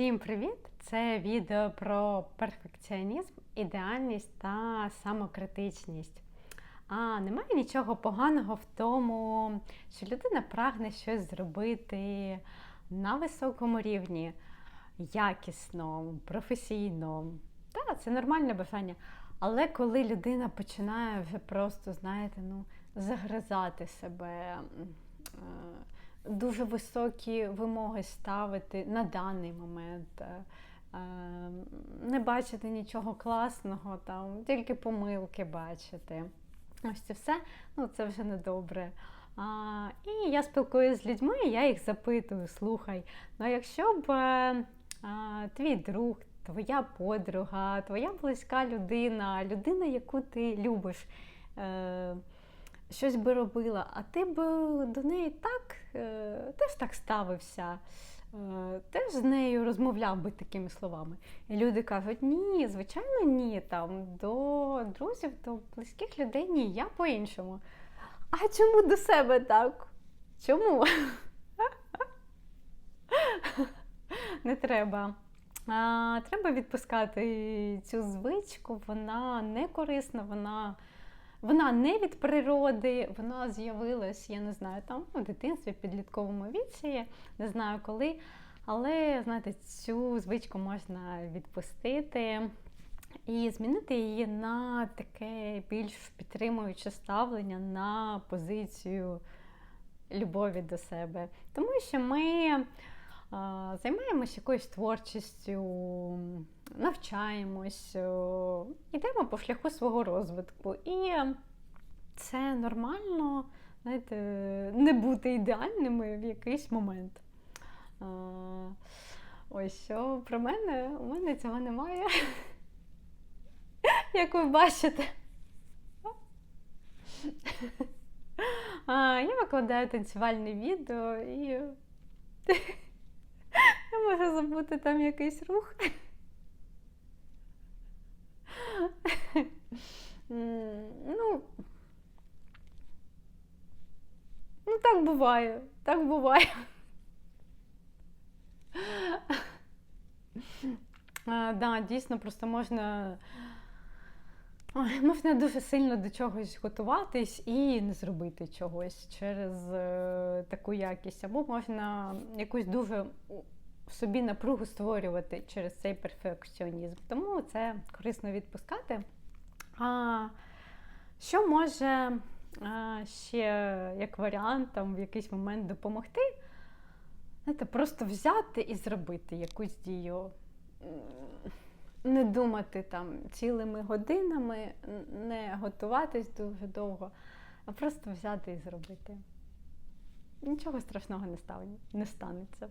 Всім привіт! Це відео про перфекціонізм, ідеальність та самокритичність. А немає нічого поганого в тому, що людина прагне щось зробити на високому рівні, якісно, професійно. Так, це нормальне бажання. Але коли людина починає вже просто, знаєте, ну, загризати себе, е, дуже високі вимоги ставити на даний момент, е, е, не бачити нічого класного, там, тільки помилки бачити. Ось це все, ну це вже не добре. А, і я спілкуюся з людьми, я їх запитую, слухай, ну якщо б е, а, твій друг, твоя подруга, твоя близька людина, людина, яку ти любиш, е, щось би робила, а ти б до неї так, е, теж так ставився, е, теж з нею розмовляв би такими словами. І люди кажуть, ні, звичайно, ні. Там, до друзів, до близьких людей ні, я по-іншому. А чому до себе так? Чому? Не треба. А, Треба відпускати цю звичку, вона не корисна, вона вона не від природи, вона з'явилась, я не знаю, там у дитинстві, в підлітковому віці, не знаю коли. Але, знаєте, цю звичку можна відпустити і змінити її на таке більш підтримуюче ставлення на позицію любові до себе. Тому що ми займаємося якоюсь творчістю, навчаємось, йдемо по шляху свого розвитку. І це нормально, знаєте, не бути ідеальними в якийсь момент. Ось що про мене, у мене цього немає. Як ви бачите. Я викладаю танцювальне відео і я можу забути там якийсь рух. Ну, ну так буває, так буває. А, да, дійсно, просто можна, можна дуже сильно до чогось готуватись і не зробити чогось через е, таку якість. Або можна якусь дуже собі напругу створювати через цей перфекціонізм. Тому це корисно відпускати. А що може ще як варіант там, в якийсь момент допомогти? Знаєте, просто взяти і зробити якусь дію. Не думати там цілими годинами, не готуватись дуже довго, а просто взяти і зробити. Нічого страшного не станеться.